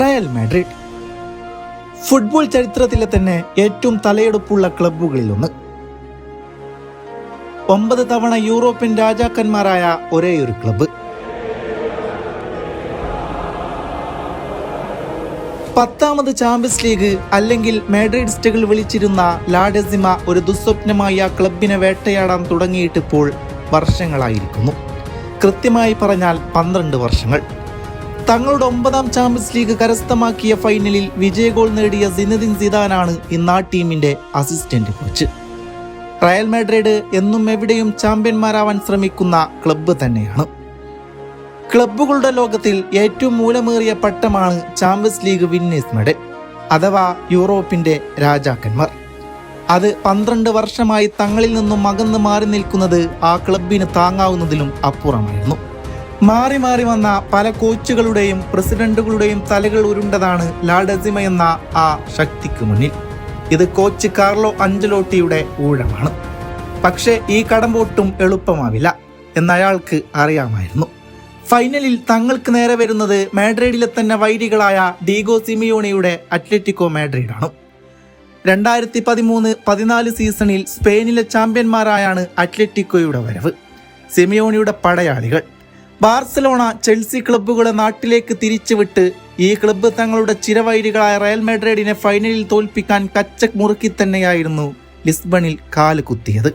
Real Madrid. Football ചരിത്രത്തിലെ തന്നെ ഏറ്റവും തലയെടുപ്പുള്ള ക്ലബ്ബുകളിലൊന്ന്. ഒമ്പത് തവണ യൂറോപ്യൻ രാജാക്കന്മാരായ ഒരേയൊരു ക്ലബ്ബ്. പത്താമത് ചാമ്പ്യൻസ് ലീഗ് അല്ലെങ്കിൽ മാഡ്രിഡിസ്റ്റുകൾ വിളിച്ചിരുന്ന ലാഡസിമ ഒരു ദുസ്വപ്നമായി ആ ക്ലബിനെ വേട്ടയാടാൻ തുടങ്ങിയിട്ടിപ്പോൾ വർഷങ്ങളായിരിക്കുന്നു. കൃത്യമായി പറഞ്ഞാൽ പന്ത്രണ്ട് വർഷങ്ങൾ. തങ്ങളുടെ ഒമ്പതാം ചാമ്പ്യൻസ് ലീഗ് കരസ്ഥമാക്കിയ ഫൈനലിൽ വിജയ ഗോൾ നേടിയ സിനദിൻ സിദാനാണ് ഇന്ന് ആ ടീമിന്റെ അസിസ്റ്റന്റ് കോച്ച് റയൽ മാഡ്രിഡ് എന്നും എവിടെയും ചാമ്പ്യന്മാരാവാൻ ശ്രമിക്കുന്ന ക്ലബ്ബ് തന്നെയാണ്. ക്ലബ്ബുകളുടെ ലോകത്തിൽ ഏറ്റവും മൂലമേറിയ പട്ടമാണ് ചാമ്പ്യൻസ് ലീഗ് വിന്നേഴ്സ് മെഡൽ അഥവാ യൂറോപ്പിന്റെ രാജാക്കന്മാർ. അത് പന്ത്രണ്ട് വർഷമായി തങ്ങളിൽ നിന്നും അകന്ന് മാറി നിൽക്കുന്നത് ആ ക്ലബിന് താങ്ങാവുന്നതിലും അപ്പുറമായിരുന്നു. മാറി മാറി വന്ന പല കോച്ചുകളുടെയും പ്രസിഡന്റുകളുടെയും തലകൾ ഉരുണ്ടതാണ് ലാഡസിമ എന്ന ആ ശക്തിക്ക് മുന്നിൽ. ഇത് കോച്ച് കാർലോ അഞ്ചലോട്ടിയുടെ ഊഴമാണ്. പക്ഷേ ഈ കടമ്പോട്ടും എളുപ്പമാവില്ല എന്നയാൾക്ക് അറിയാമായിരുന്നു. ഫൈനലിൽ തങ്ങൾക്ക് നേരെ വരുന്നത് മാഡ്രിഡിലെ തന്നെ വൈരികളായ ഡീഗോ സിമിയോണിയുടെ അത്ലറ്റിക്കോ മാഡ്രിഡാണ്. രണ്ടായിരത്തി പതിമൂന്ന് പതിനാല് സീസണിൽ സ്പെയിനിലെ ചാമ്പ്യന്മാരായാണ് അത്ലറ്റിക്കോയുടെ വരവ്. സിമിയോണിയുടെ പടയാളികൾ. ബാർസലോണ ചെൽസി ക്ലബ്ബുകളെ നാട്ടിലേക്ക് തിരിച്ചുവിട്ട് ഈ ക്ലബ്ബ് തങ്ങളുടെ ചിരവൈരികളായ റയൽ മാഡ്രിഡിനെ ഫൈനലിൽ തോൽപ്പിക്കാൻ കച്ചക് മുറുക്കി തന്നെയായിരുന്നു ലിസ്ബണിൽ കാൽ കുത്തിയത്.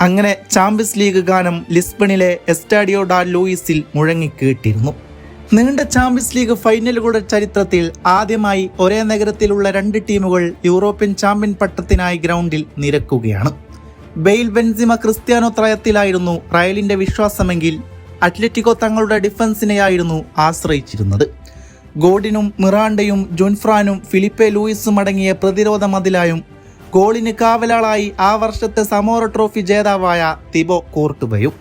അങ്ങനെ ചാമ്പ്യൻസ് ലീഗ് ഗാനം ലിസ്ബണിലെ എസ്റ്റാഡിയോ ഡാ ലൂയിസിൽ മുഴങ്ങിക്കേട്ടിരുന്നു. നീണ്ട ചാമ്പ്യൻസ് ലീഗ് ഫൈനലുകളുടെ ചരിത്രത്തിൽ ആദ്യമായി ഒരേ നഗരത്തിലുള്ള രണ്ട് ടീമുകൾ യൂറോപ്യൻ ചാമ്പ്യൻ പട്ടത്തിനായി ഗ്രൗണ്ടിൽ നിരക്കുകയാണ്. ബെയിൽ ബെൻസിമ ക്രിസ്ത്യാനോ ത്രയത്തിലായിരുന്നു റയലിന്റെ വിശ്വാസമെങ്കിൽ അത്ലറ്റിക്കോ തങ്ങളുടെ ഡിഫൻസിനെയായിരുന്നു ആശ്രയിച്ചിരുന്നത്. ഗോഡിനും മിറാണ്ടയും ജോൻഫ്രാനും ഫിലിപ്പെ ലൂയിസും അടങ്ങിയ പ്രതിരോധ മതിലായും ഗോളിന് കാവലാളായി ആ വർഷത്തെ സമോറ ട്രോഫി ജേതാവായ തിബോ കോർട്ടുബയും.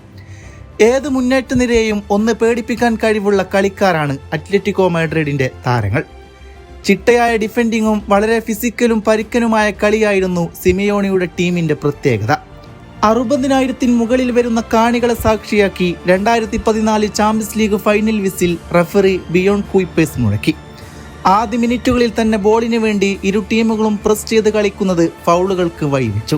ഏത് മുന്നേറ്റ നിരയെയും ഒന്ന് പേടിപ്പിക്കാൻ കഴിവുള്ള കളിക്കാരാണ് അത്ലറ്റിക്കോ മാഡ്രിഡിന്റെ താരങ്ങൾ. ചിട്ടയായ ഡിഫെൻഡിങ്ങും വളരെ ഫിസിക്കലും പരിക്കനുമായ കളിയായിരുന്നു സിമിയോണിയുടെ ടീമിന്റെ പ്രത്യേകത. അറുപതിനായിരത്തിന് മുകളിൽ വരുന്ന കാണികളെ സാക്ഷിയാക്കി രണ്ടായിരത്തി പതിനാല് champions league final whistle referee Bjorn Kuipers മുഴക്കി. ആദ്യ മിനിറ്റുകളിൽ തന്നെ ബോളിന് വേണ്ടി ഇരു ടീമുകളും പ്രസ് ചെയ്ത് കളിക്കുന്നത് ഫൗളുകൾക്ക് വഴിവെച്ചു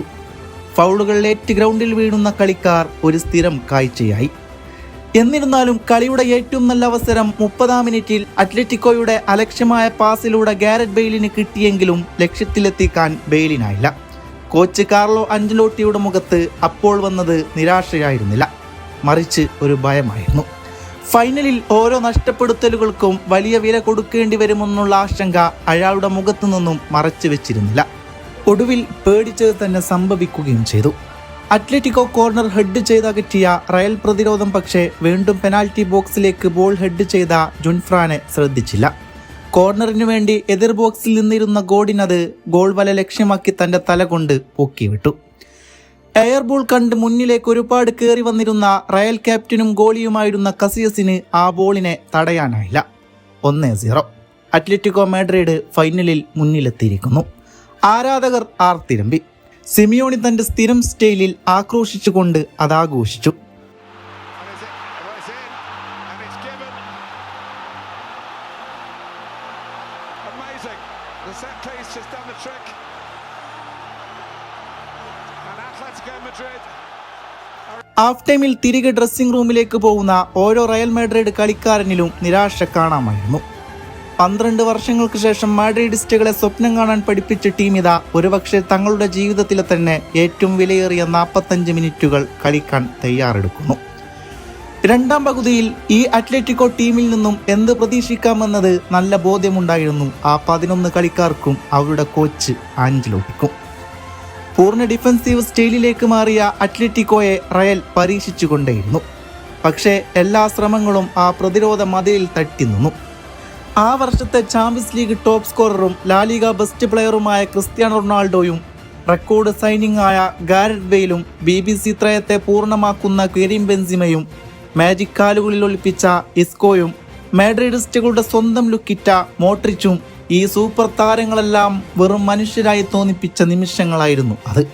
ഫൗളുകൾ ലേറ്റ് ഗ്രൗണ്ടിൽ വീണുന്ന കളിക്കാർ ഒരു സ്ഥിരം കാഴ്ചയായി. എന്നിരുന്നാലും കളിയുടെ ഏറ്റവും നല്ല അവസരം മുപ്പതാം മിനിറ്റിൽ അത്ലറ്റിക്കോയുടെ അലക്ഷ്യമായ പാസിലൂടെ ഗാരറ്റ് ബെയിലിന് കിട്ടിയെങ്കിലും ലക്ഷ്യത്തിലെത്തിക്കാൻ ബെയിലിനായില്ല. കോച്ച് കാർലോ അഞ്ചലോട്ടിയുടെ മുഖത്ത് അപ്പോൾ വന്നത് നിരാശയായിരുന്നില്ല. മറിച്ച് ഒരു ഭയമായിരുന്നു. ഫൈനലിൽ ഓരോ നഷ്ടപ്പെടുത്തലുകൾക്കും വലിയ വില കൊടുക്കേണ്ടി വരുമെന്നുള്ള ആശങ്ക അയാളുടെ മുഖത്തു നിന്നും മറച്ചു വെച്ചിരുന്നില്ല. ഒടുവിൽ പേടിച്ചത് തന്നെ സംഭവിക്കുകയും ചെയ്തു. അത്ലറ്റിക്കോ കോർണർ ഹെഡ് ചെയ്ത് അകറ്റിയ റയൽ പ്രതിരോധം പക്ഷേ വീണ്ടും പെനാൽറ്റി ബോക്സിലേക്ക് ബോൾ ഹെഡ് ചെയ്ത ജുൻഫ്രാനെ ശ്രദ്ധിച്ചില്ല. കോർണറിനു വേണ്ടി എതിർ ബോക്സിൽ നിന്നിരുന്ന ഗോഡിനത് ഗോൾ വല ലക്ഷ്യമാക്കി തന്റെ തല കൊണ്ട് പൊക്കിവിട്ടു. എയർ ബോൾ കണ്ട് മുന്നിലേക്ക് ഒരുപാട് കയറി വന്നിരുന്ന റയൽ ക്യാപ്റ്റനും ഗോളിയുമായിരുന്ന കസിയസിന് ആ ബോളിനെ തടയാനായില്ല. ഒന്നേ സീറോ. അത്ലറ്റിക്കോ മാഡ്രിഡ് ഫൈനലിൽ മുന്നിലെത്തിയിരിക്കുന്നു. ആരാധകർ ആർത്തിരമ്പി. സിമിയോണി തന്റെ സ്ഥിരം സ്റ്റൈലിൽ ആക്രോശിച്ചുകൊണ്ട് അതാഘോഷിച്ചു. ഹാഫ് ടൈമിൽ തിരികെ ഡ്രസ്സിംഗ് റൂമിലേക്ക് പോകുന്ന ഓരോ റയൽ മാഡ്രിഡ് കളിക്കാരനിലും നിരാശ കാണാമായിരുന്നു. പന്ത്രണ്ട് വർഷങ്ങൾക്ക് ശേഷം മാഡ്രിഡിസ്റ്റുകളെ സ്വപ്നം കാണാൻ പഠിപ്പിച്ച ടീം ഇതാ ഒരുപക്ഷെ തങ്ങളുടെ ജീവിതത്തിലെ തന്നെ ഏറ്റവും വിലയേറിയ നാൽപ്പത്തഞ്ച് മിനിറ്റുകൾ കളിക്കാൻ തയ്യാറെടുക്കുന്നു. രണ്ടാം പകുതിയിൽ ഈ അത്ലറ്റിക്കോ ടീമിൽ നിന്നും എന്ത് പ്രതീക്ഷിക്കാമെന്നത് നല്ല ബോധ്യമുണ്ടായിരുന്നു. ആ പതിനൊന്ന് കളിക്കാർക്കും അവരുടെ കോച്ച് ആഞ്ചലോട്ടിക്കും പൂർണ ഡിഫൻസീവ് സ്റ്റൈലിലേക്ക് മാറിയ അത്ലറ്റിക്കോയെ റയൽ പരീക്ഷിച്ചുകൊണ്ടേയിരുന്നു. പക്ഷേ എല്ലാ ശ്രമങ്ങളും ആ പ്രതിരോധ മതിലിൽ തട്ടി നിന്നു. ആ വർഷത്തെ ചാമ്പ്യൻസ് ലീഗ് ടോപ്പ് സ്കോററും ലാലിക ബെസ്റ്റ് പ്ലെയറുമായ ക്രിസ്ത്യാനോ റൊണാൾഡോയും റെക്കോർഡ് സൈനിങ് ആയ ഗാരറ്റ് ബെയിലും ബി ബി സി ത്രയത്തെ പൂർണമാക്കുന്ന കരീം ബെൻസിമയും മാജിക് കാലുകളിൽ ഒളിപ്പിച്ച ഇസ്കോയും മാഡ്രിഡിസ്റ്റുകളുടെ സ്വന്തം ലുക്കിറ്റ മോട്രിച്ചും ഈ സൂപ്പർ താരങ്ങളെല്ലാം വെറും മനുഷ്യരായി തോന്നിപ്പിച്ച നിമിഷങ്ങളായിരുന്നു അത്.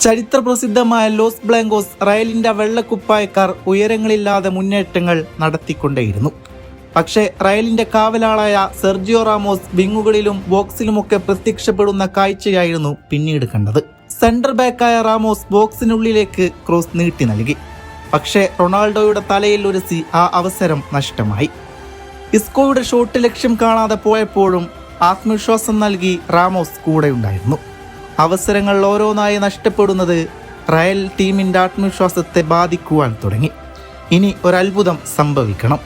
ചരിത്ര പ്രസിദ്ധമായ ലോസ് ബ്ലാങ്കോസ് റയലിന്റെ വെള്ളക്കുപ്പായക്കാർ ഉയരങ്ങളില്ലാതെ മുന്നേറ്റങ്ങൾ നടത്തിക്കൊണ്ടേയിരുന്നു. പക്ഷേ റയലിന്റെ കാവലാളായ സെർജിയോ റാമോസ് വിങ്ങുകളിലും ബോക്സിലുമൊക്കെ പ്രത്യക്ഷപ്പെടുന്ന കാഴ്ചയായിരുന്നു പിന്നീട് കണ്ടത്. സെന്റർ ബാക്കായ റാമോസ് ബോക്സിനുള്ളിലേക്ക് ക്രോസ് നീട്ടി നൽകി. പക്ഷേ റൊണാൾഡോയുടെ തലയിൽ ഉരസി ആ അവസരം നഷ്ടമായി. ഇസ്കോയുടെ ഷോട്ട് ലക്ഷ്യം കാണാതെ പോയപ്പോഴും ആത്മവിശ്വാസം നൽകി റാമോസ് കൂടെ ഉണ്ടായിരുന്നു അവസരങ്ങൾ ഓരോന്നായി നഷ്ടപ്പെടുന്നത് റയൽ ടീമിന്റെ ആത്മവിശ്വാസത്തെ ബാധിക്കുവാൻ തുടങ്ങി. ഇനി ഒരത്ഭുതം സംഭവിക്കണം.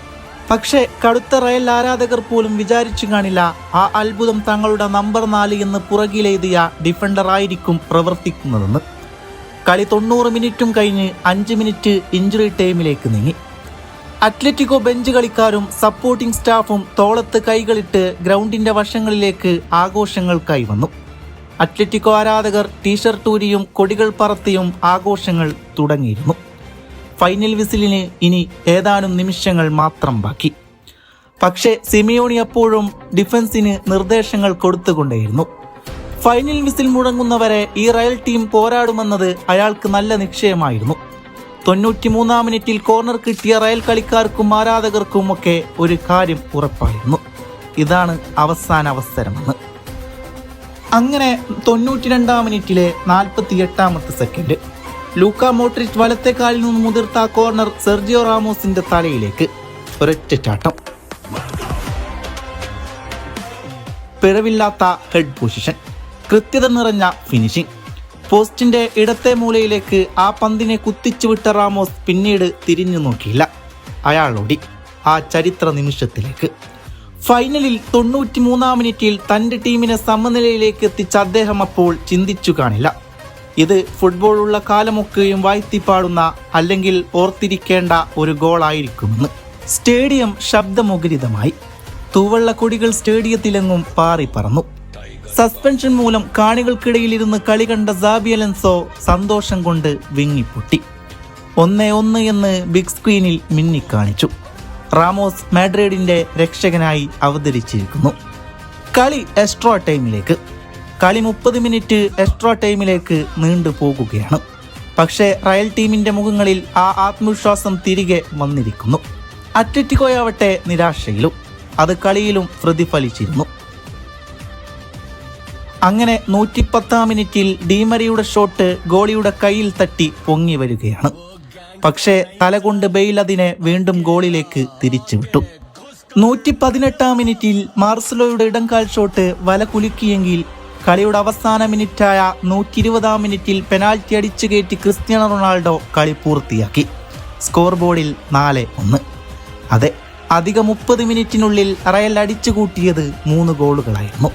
പക്ഷേ കടുത്ത റയൽ ആരാധകർ പോലും വിചാരിച്ചു കാണില്ല ആ അത്ഭുതം തങ്ങളുടെ നമ്പർ നാല് എന്ന് പുറകിലെഴുതിയ ഡിഫൻഡർ ആയിരിക്കും പ്രവർത്തിക്കുന്നതെന്ന്. കളി തൊണ്ണൂറ് മിനിറ്റും കഴിഞ്ഞ് അഞ്ച് മിനിറ്റ് ഇഞ്ചുറി ടൈമിലേക്ക് നീങ്ങി. അത്ലറ്റിക്കോ ബെഞ്ച് കളിക്കാരും സപ്പോർട്ടിംഗ് സ്റ്റാഫും തോളത്ത് കൈകളിട്ട് ഗ്രൗണ്ടിന്റെ വശങ്ങളിലേക്ക് ആഘോഷങ്ങൾക്കായി വന്നു അത്ലറ്റിക്കോ ആരാധകർ ടീഷർട്ട് ഊരിയും കൊടികൾ പറത്തിയും ആഘോഷങ്ങൾ തുടങ്ങിയിരുന്നു. ഫൈനൽ വിസിലിന് ഇനി ഏതാനും നിമിഷങ്ങൾ മാത്രം ബാക്കി. പക്ഷേ സിമിയോണി അപ്പോഴും ഡിഫൻസിന് നിർദ്ദേശങ്ങൾ കൊടുത്തുകൊണ്ടേയിരുന്നു. ഫൈനൽ വിസിൽ മുഴങ്ങുന്നവരെ ഈ റയൽ ടീം പോരാടുമെന്നത് അയാൾക്ക് നല്ല നിശ്ചയമായിരുന്നു. തൊണ്ണൂറ്റിമൂന്നാം മിനിറ്റിൽ കോർണർ കിട്ടിയ റയൽ കളിക്കാർക്കും ആരാധകർക്കും ഒക്കെ ഒരു കാര്യം ഉറപ്പായിരുന്നു. ഇതാണ് അവസാന അവസരമെന്ന്. അങ്ങനെ തൊണ്ണൂറ്റി രണ്ടാം മിനിറ്റിലെ നാൽപ്പത്തി എട്ടാമത്തെ സെക്കൻഡ് ലൂക്ക മോട്രിച്ച് വലത്തെ കാലിൽ നിന്ന് മുതിർത്ത കോർണർ സെർജിയോ റാമോസിന്റെ തലയിലേക്ക്. ഒരൊറ്റ ചാട്ടം. പിഴവില്ലാത്ത ഹെഡ് പൊസിഷൻ കൃത്യത നിറഞ്ഞ ഫിനിഷിംഗ് പോസ്റ്റിന്റെ ഇടത്തെ മൂലയിലേക്ക് ആ പന്തിനെ കുത്തിച്ചു വിട്ട റാമോസ് പിന്നീട് തിരിഞ്ഞു നോക്കിയില്ല. അയാളോടി ആ ചരിത്ര നിമിഷത്തിലേക്ക്. ഫൈനലിൽ തൊണ്ണൂറ്റി മൂന്നാം മിനിറ്റിൽ തന്റെ ടീമിനെ സമനിലയിലേക്ക് എത്തിച്ച അദ്ദേഹം അപ്പോൾ ചിന്തിച്ചു കാണില്ല. ഇത് ഫുട്ബോളുള്ള കാലമൊക്കെയും വാഴ്ത്തിപ്പാടുന്ന അല്ലെങ്കിൽ ഓർത്തിരിക്കേണ്ട ഒരു ഗോളായിരിക്കുമെന്ന്. സ്റ്റേഡിയം ശബ്ദമുഖരിതമായി തൂവള്ള കൊടികൾ സ്റ്റേഡിയത്തിലെങ്ങും പാറി പറന്നു. സസ്പെൻഷൻ മൂലം കാണികൾക്കിടയിൽ ഇരുന്ന് കളി കണ്ട സാബിയലൻസോ സന്തോഷം കൊണ്ട് വിങ്ങിപ്പൊട്ടി. ഒന്നേ ഒന്ന് എന്ന് ബിഗ് സ്ക്രീനിൽ മിന്നിക്കാണിച്ചു. റാമോസ് മാഡ്രിഡിന്റെ രക്ഷകനായി അവതരിച്ചിരിക്കുന്നു. കളി എക്സ്ട്രാ ടൈമിലേക്ക്. കളി മുപ്പത് മിനിറ്റ് എക്സ്ട്രാ ടൈമിലേക്ക് നീണ്ടു പോകുകയാണ്. പക്ഷേ റയൽ ടീമിന്റെ മുഖങ്ങളിൽ ആ ആത്മവിശ്വാസം തിരികെ വന്നിരിക്കുന്നു. അറ്ററ്റിക്കോയാവട്ടെ നിരാശയിലും. അത് കളിയിലും പ്രതിഫലിച്ചിരുന്നു. അങ്ങനെ നൂറ്റിപ്പത്താം മിനിറ്റിൽ ഡീമറിയുടെ ഷോട്ട് ഗോളിയുടെ കയ്യിൽ തട്ടി പൊങ്ങി വരികയാണ്. പക്ഷേ തലകൊണ്ട് ബെയിൽ അതിനെ വീണ്ടും ഗോളിലേക്ക് തിരിച്ചുവിട്ടു. നൂറ്റി പതിനെട്ടാം മിനിറ്റിൽ മാർസലോയുടെ ഇടംകാൽ ഷോട്ട് വല കുലുക്കിയെങ്കിൽ കളിയുടെ അവസാന മിനിറ്റായ നൂറ്റി ഇരുപതാം മിനിറ്റിൽ പെനാൽറ്റി അടിച്ചു കയറ്റി ക്രിസ്ത്യാനോ റൊണാൾഡോ കളി പൂർത്തിയാക്കി. സ്കോർ ബോർഡിൽ നാല് ഒന്ന്. അതെ അധിക മുപ്പത് മിനിറ്റിനുള്ളിൽ റയൽ അടിച്ചു കൂട്ടിയത് മൂന്ന് ഗോളുകളായിരുന്നു.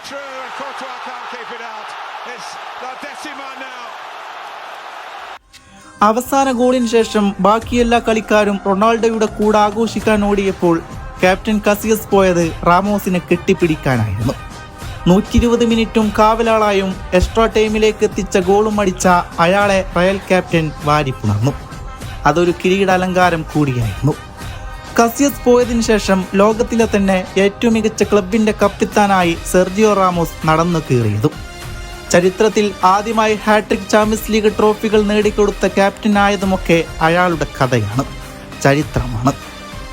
Carves true, and Courtois can't keep it out. It's La Decima now. അവസാന ഗോളിന് ശേഷം ബാക്കിയെല്ലാ കളിക്കാരും റൊണാൾഡോയുടെ കൂടെ ആഘോഷിക്കാൻ ഓടിയപ്പോൾ ക്യാപ്റ്റൻ കസിയസ് പോയത് റാമോസിനെ കെട്ടിപ്പിടിക്കാനായിരുന്നു നൂറ്റി ഇരുപത് മിനിറ്റും കാവലാളായും എക്സ്ട്രാ ടൈമിലേക്ക് എത്തിച്ച ഗോളും അടിച്ച അയാളെ റയൽ ക്യാപ്റ്റൻ വാരിപ്പുണർന്നു അതൊരു കിരീടാലങ്കാരം കൂടിയായിരുന്നു കസിയസ് പോയതിനു ശേഷം ലോകത്തിലെ തന്നെ ഏറ്റവും മികച്ച ക്ലബിന്റെ കപ്പിത്താനായി സെർജിയോ റാമോസ് നടന്നു കയറിയതും ചരിത്രത്തിൽ ആദ്യമായി ഹാട്രിക് ചാമ്പ്യൻസ് ലീഗ് ട്രോഫികൾ നേടിക്കൊടുത്ത ക്യാപ്റ്റനായതുമൊക്കെ അയാളുടെ കഥയാണ് ചരിത്രമാണ്.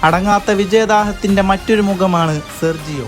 അടങ്ങാത്ത വിജയദാഹത്തിന്റെ മറ്റൊരു മുഖമാണ് സെർജിയോ.